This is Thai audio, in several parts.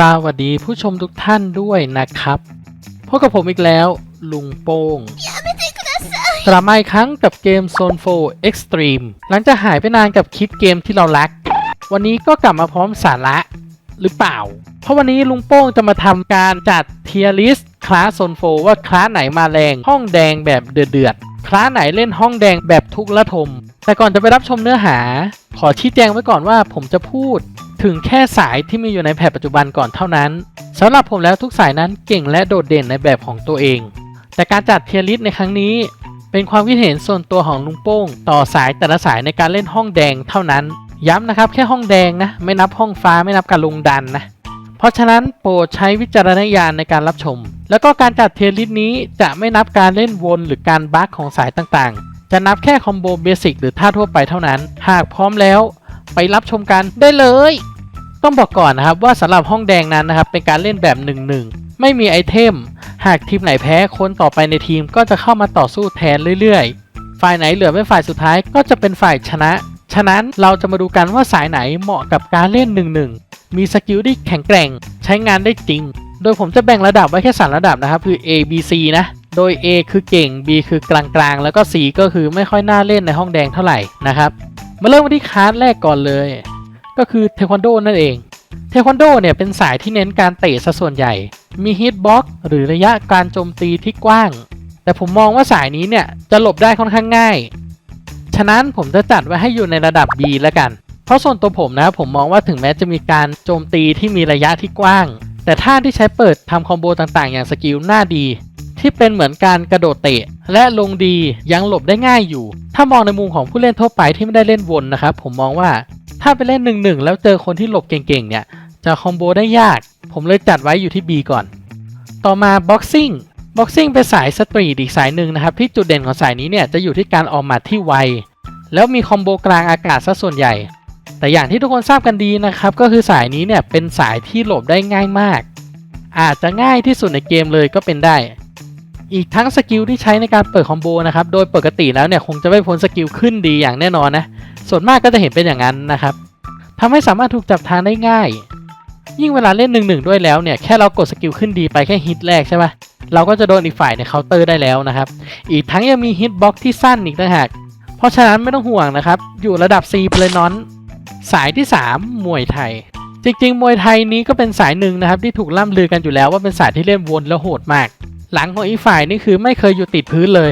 สวัสดีผู้ชมทุกท่านด้วยนะครับพบกับผมอีกแล้ว ลุงโป้งกลับมาอีกครั้งกับเกม Zone 4 Extreme หลังจากหายไปนานกับคลิปเกมที่เรารัก วันนี้ก็กลับมาพร้อมสาระหรือเปล่า เพราะวันนี้ลุงโป้งจะมาทำการจัดเทียริสคลาสโซนโฟว่าคลาสไหนมาแรงห้องแดงแบบเดือดๆคลาสไหนเล่นห้องแดงแบบทุกระทม แต่ก่อนจะไปรับชมเนื้อหา ขอชี้แจงไว้ก่อนว่าผมจะพูด ถึงแค่สายที่มีอยู่ในแพทปัจจุบันก่อนเท่านั้นสำหรับผมแล้วทุกสายนั้นเก่งและโดดเด่นในแบบของตัวเอง แต่การจัดเทียริสในครั้งนี้ เป็นความคิดเห็นส่วนตัวของลุงโป้ง ต่อสายแต่ละสายในการเล่นห้องแดงเท่านั้น ย้ำนะครับแค่ห้องแดงนะไม่นับห้องฟ้าไม่นับการลงดันนะเพราะฉะนั้นโปรดใช้วิจารณญาณในการรับชม แล้วก็การจัดเทียริสนี้จะไม่นับการเล่นวนหรือการบั๊กของสายต่างๆ จะนับแค่คอมโบเบสิกหรือท่าทั่วไปเท่านั้น หากพร้อมแล้วไปรับชมกันได้เลย ต้องบอกก่อนนะครับว่าสำหรับห้องแดงนั้นนะครับเป็นการเล่นแบบ1-1ไม่มีไอเทม หากทีมไหนแพ้คนต่อไปในทีมก็จะเข้ามาต่อสู้แทนเรื่อยๆ ฝ่ายไหนเหลือเป็นฝ่ายสุดท้ายก็จะเป็นฝ่ายชนะ ฉะนั้นเราจะมาดูกันว่าสายไหนเหมาะกับการเล่น1-1มีสกิลที่แข็งแกร่ง ใช้งานได้จริง โดยผมจะแบ่งระดับไว้แค่สามระดับนะครับ คือ A B C นะ โดย A คือเก่ง B คือกลางๆ แล้วก็ C ก็คือไม่ค่อยน่าเล่นในห้องแดงเท่าไหร่นะครับ มาเริ่มที่คลาสแรกก่อนเลย ก็คือเทควันโดนั่นเอง เทควันโดเนี่ยเป็นสายที่เน้นการเตะซะส่วนใหญ่ มีฮิตบ็อกหรือระยะการโจมตีที่กว้าง แต่ผมมองว่าสายนี้เนี่ยจะหลบได้ค่อนข้างง่าย ฉะนั้นผมจะจัดไว้ให้อยู่ในระดับ B แล้วกัน เพราะส่วนตัวผมนะผมมองว่าถึงแม้จะมีการโจมตีที่มีระยะที่กว้าง แต่ท่าที่ใช้เปิดทำคอมโบต่างๆ อย่างสกิลหน้าดีที่เป็นเหมือนการกระโดดเตะ และลงดียังหลบได้ง่ายอยู่ ถ้ามองในมุมของผู้เล่นทั่วไปที่ไม่ได้เล่นวนนะครับ ผมมองว่า ถ้าไปเล่น1นึแล้วเจอคนที่หลบเก่งๆ เนี่ย จะคอมโบได้ยาก ผมเลยจัดไว้อยู่ที่ B ก่อน ต่อมา Boxing Boxing เป็นสายสตรีทอีกสายหนึ่งนะครับ ที่จุดเด่นของสายนี้เนี่ยจะอยู่ที่การออกหมัดที่ไว แล้วมีคอมโบกลางอากาศซะส่วนใหญ่ แต่อย่างที่ทุกคนทราบกันดีนะครับ ก็คือสายนี้เนี่ยเป็นสายที่หลบได้ง่ายมาก อาจจะง่ายที่สุดในเกมเลยก็เป็นได้ อีกทั้งสกิลที่ใช้ในการเปิดคอมโบนะครับ โดยปกติแล้วเนี่ยคงจะไม่พ้นสกิลขึ้นดีอย่างแน่นอนนะ ส่วนมากก็จะเห็นเป็นอย่างนั้นนะครับทำให้สามารถถูกจับทางได้ง่าย ยิ่งเวลาเล่นหนึ่งหนึ่งด้วยแล้วเนี่ยแค่เรากดสกิลขึ้นดีไปแค่ฮิตแรกใช่ปะเราก็จะโดนอีกฝ่ายในเคาน์เตอร์ได้แล้วนะครับ อีกทั้งยังมีฮิตบ็อกที่สั้นอีกต่างหาก เพราะฉะนั้นไม่ต้องห่วงนะครับ อยู่ระดับ C ไปเลยนอน สายที่ 3 มวยไทย จริงๆ มวยไทยนี้ก็เป็นสายหนึ่งนะครับ ที่ถูกล่ำลือกันอยู่แล้วว่าเป็นสายที่เล่นวนแล้วโหดมาก หลังของอีกฝ่ายนี่คือไม่เคยอยู่ติดพื้นเลย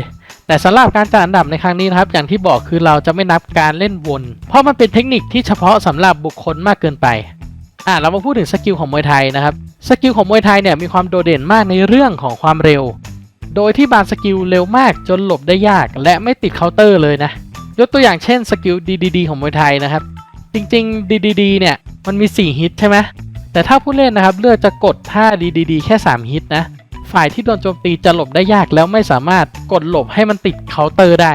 แต่สำหรับการจัดอันดับในครั้งนี้นะครับ อย่างที่บอกคือเราจะไม่นับการเล่นวน เพราะมันเป็นเทคนิคที่เฉพาะสำหรับบุคคลมากเกินไปอะเรามาพูดถึงสกิลของมวยไทยนะครับ สกิลของมวยไทยเนี่ยมีความโดดเด่นมากในเรื่องของความเร็ว โดยที่บางสกิลเร็วมากจนหลบได้ยาก และไม่ติดเคาน์เตอร์เลยนะ ยกตัวอย่างเช่นสกิล DDD ของมวยไทยนะครับ จริงๆ DDD เนี่ยมันมี 4 ฮิตใช่ไหมแต่ถ้าผู้เล่นนะครับเลือกจะกดท่า DDD แค่ 3 ฮิตนะ ฝ่ายที่โดนโจมตีจะหลบได้ยากแล้วไม่สามารถกดหลบให้มันติดเคาน์เตอร์ได้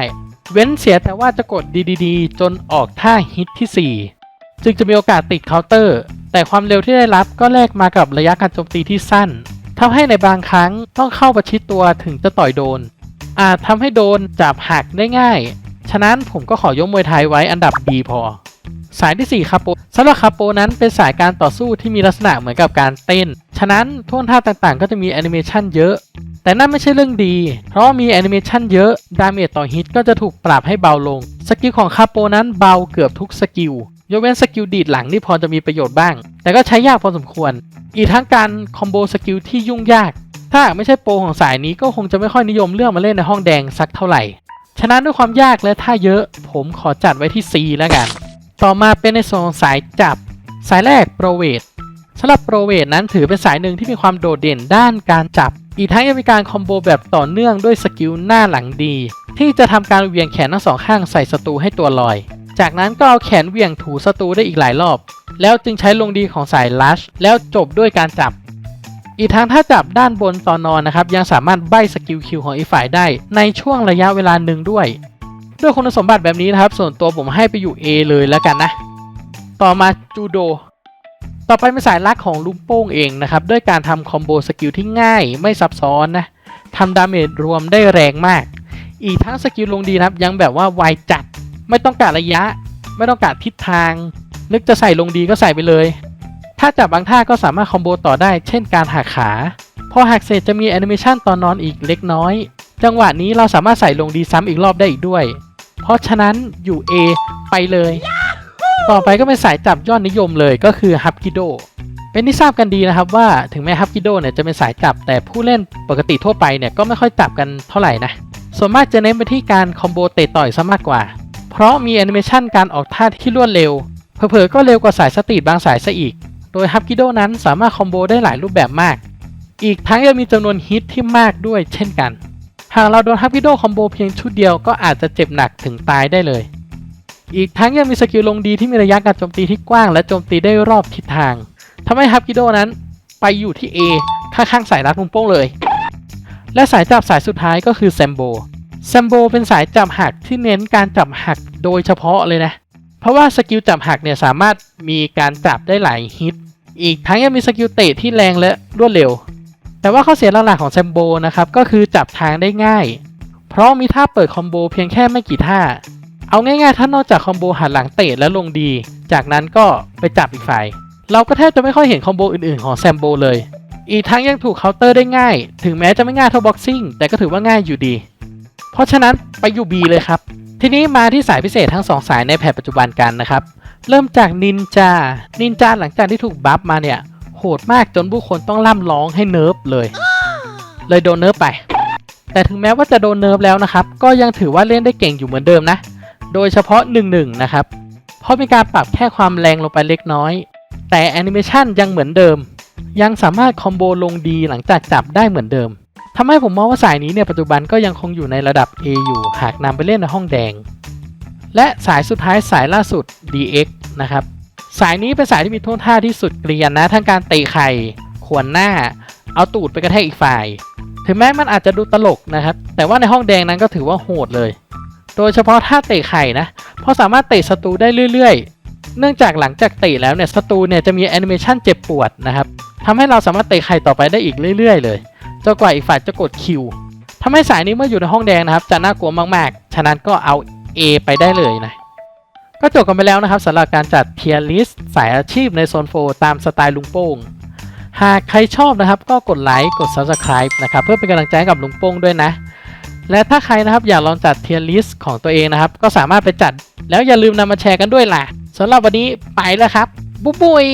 เว้นเสียแต่ว่าจะกด DDD จนออกท่าฮิตที่ 4 จึงจะมีโอกาสติดเคาน์เตอร์ แต่ความเร็วที่ได้รับก็แลกมากับระยะการโจมตีที่สั้นทำให้ในบางครั้งต้องเข้าประชิดตัวถึงจะต่อยโดน อาจทำให้โดนจับหักได้ง่าย ฉะนั้นผมก็ขอยกมวยไทยไว้อันดับ B พอ สายที่ 4 คาโปสำหรับคาโปนั้นเป็นสายการต่อสู้ที่มีลักษณะเหมือนกับการเต้น ฉะนั้นท่วงท่าต่างๆ ก็จะมีแอนิเมชันเยอะ แต่นั่นไม่ใช่เรื่องดี เพราะมีแอนิเมชันเยอะ ดาเมจต่อฮิตก็จะถูกปรับให้เบาลง สกิลของคาโปนั้นเบาเกือบทุกสกิล ยกเว้นสกิลดีดหลังที่พอจะมีประโยชน์บ้าง แต่ก็ใช้ยากพอสมควร อีกทั้งการคอมโบสกิลที่ยุ่งยาก ถ้าไม่ใช่โปรของสายนี้ก็คงจะไม่ค่อยนิยมเลือกมาเล่นในห้องแดงสักเท่าไหร่ ฉะนั้นด้วยความยากและท่าเยอะ ผมขอจัดไว้ที่ C แล้วกัน ต่อมาเป็นในส่วนของสายจับ สายแรกโปรเวทสำหรับโปรเวทนั้นถือเป็นสายหนึ่งที่มีความโดดเด่นด้านการจับ อีกทั้งยังมีการคอมโบแบบต่อเนื่องด้วยสกิลหน้าหลังดี ที่จะทำการเวียงแขนทั้งสองข้างใส่ศัตรูให้ตัวลอย จากนั้นก็เอาแขนเวียงถูศัตรูได้อีกหลายรอบ แล้วจึงใช้ลงดีของสายลัชแล้วจบด้วยการจับ อีกทั้งถ้าจับด้านบนตอนนอนนะครับยังสามารถใบสกิลคิวของอีกฝ่ายได้ในช่วงระยะเวลาหนึ่งด้วย ด้วยคุณสมบัติแบบนี้นะครับ ส่วนตัวผมให้ไปอยู่ A เลยแล้วกันนะ ต่อมาจูโด ต่อไปเป็นสายลักของลุงโป้งเองนะครับ ด้วยการทำคอมโบสกิลที่ง่ายไม่ซับซ้อนนะทำดาเมจรวมได้แรงมาก อีกทั้งสกิลลงดีนะครับ ยังแบบว่าไวจัด ไม่ต้องการระยะ ไม่ต้องการทิศทาง นึกจะใส่ลงดีก็ใส่ไปเลย ถ้าจับบางท่าก็สามารถคอมโบต่อได้ เช่นการหักขาพอหักเสร็จจะมีแอนิเมชันตอนนอนอีกเล็กน้อย จังหวะนี้เราสามารถใส่ลงดีซ้ำอีกรอบได้อีกด้วย ราะฉะนั้นอยู่ A ไปเลย ต่อไปก็เป็นสายจับยอดนิยมเลยก็คือฮับกิโดเป็นที่ทราบกันดีนะครับว่าถึงแม้ฮับกิโดเนี่ยจะเป็นสายจับแต่ผู้เล่นปกติทั่วไปเนี่ยก็ไม่ค่อยจับกันเท่าไหร่นะ ส่วนมากจะเน้นไปที่การคอมโบเตะต่อยซะมากกว่า เพราะมีแอนิเมชันการออกท่าที่รวดเร็ว เผลอๆก็เร็วกว่าสายสตรีทบางสายซะอีก โดยฮับกิโดนั้นสามารถคอมโบได้หลายรูปแบบมาก อีกทั้งยังมีจำนวนฮิตที่มากด้วยเช่นกัน หากเราโดนฮับกิโดคอมโบเพียงชุดเดียวก็อาจจะเจ็บหนักถึงตายได้เลย อีกทั้งยังมีสกิลลงดีที่มีระยะการโจมตีที่กว้างและโจมตีได้รอบทิศทางทำให้ฮับกิโดนั้นไปอยู่ที่ A ข้างๆสายรัดมุมโป้งเลย และสายจับสายสุดท้ายก็คือแซมโบแซมโบเป็นสายจับหักที่เน้นการจับหักโดยเฉพาะเลยนะ เพราะว่าสกิลจับหักเนี่ยสามารถมีการจับได้หลายฮิต อีกทั้งยังมีสกิลเตะที่แรงและรวดเร็ว แต่ว่าข้อเสียหลักๆของแซมโบนะครับก็คือจับทางได้ง่าย เพราะมีท่าเปิดคอมโบเพียงแค่ไม่กี่ท่า เอาง่ายๆ ถ้านอกจากคอมโบหันหลังเตะและลงดี จากนั้นก็ไปจับอีกฝ่าย เราก็แทบจะไม่ค่อยเห็นคอมโบอื่นๆของแซมโบเลย อีกทั้งยังถูกเคาน์เตอร์ได้ง่าย ถึงแม้จะไม่ง่ายเท่าบ็อกซิ่งแต่ก็ถือว่าง่ายอยู่ดี เพราะฉะนั้นไปอยู่ B เลยครับ ทีนี้มาที่สายพิเศษทั้งสองสายในแพทปัจจุบันกันนะครับ เริ่มจากนินจา นินจาหลังจากที่ถูกบัฟมาเนี่ย โหดมากจนผู้คนต้องล่ำร้องให้เนิร์ฟเลย เลยโดนเนิร์ฟไป แต่ถึงแม้ว่าจะโดนเนิร์ฟแล้วนะครับ ก็ยังถือว่าเล่นได้เก่งอยู่เหมือนเดิมนะ โดยเฉพาะ 1-1 นะครับ เพราะมีการปรับแค่ความแรงลงไปเล็กน้อย แต่แอนิเมชันยังเหมือนเดิม ยังสามารถคอมโบลงดีหลังจากจับได้เหมือนเดิมทำให้ผมมองว่าสายนี้เนี่ยปัจจุบันก็ยังคงอยู่ในระดับ A อยู่หากนำไปเล่นในห้องแดง และสายสุดท้ายสายล่าสุด DX นะครับ สายนี้เป็นสายที่มีท่วงท่าที่สุดเกรียนนะทั้งการเตะไข่ขวนหน้า เอาตูดไปกระแทกอีกฝ่าย ถึงแม้มันอาจจะดูตลกนะครับ แต่ว่าในห้องแดงนั้นก็ถือว่าโหดเลย โดยเฉพาะท่าเตะไข่นะ เพราะสามารถเตะศัตรูได้เรื่อยๆ เนื่องจากหลังจากเตะแล้วเนี่ยศัตรูเนี่ยจะมีแอนิเมชันเจ็บปวดนะครับทำให้เราสามารถเตะไข่ต่อไปได้อีกเรื่อย ๆ เลยจนกว่าอีกฝ่ายจะกดคิวทำให้สายนี้เมื่ออยู่ในห้องแดงนะครับจะน่ากลัวมากๆ ฉะนั้นก็เอา A ไปได้เลยนะ ก็จบกันไปแล้วนะครับสำหรับการจัดเทียร์ลิสต์สายอาชีพในโซนโฟตามสไตล์ลุงโป้ง หากใครชอบนะครับ ก็กดไลค์กด Subscribe นะครับ เพื่อเป็นกำลังใจกับลุงโป้งด้วยนะ และถ้าใครนะครับอยากลองจัดเทียร์ลิสต์ของตัวเองนะครับ ก็สามารถไปจัด แล้วอย่าลืมนำมาแชร์กันด้วยล่ะสำหรับวันนี้ไปแล้วครับ บุ๊บบุย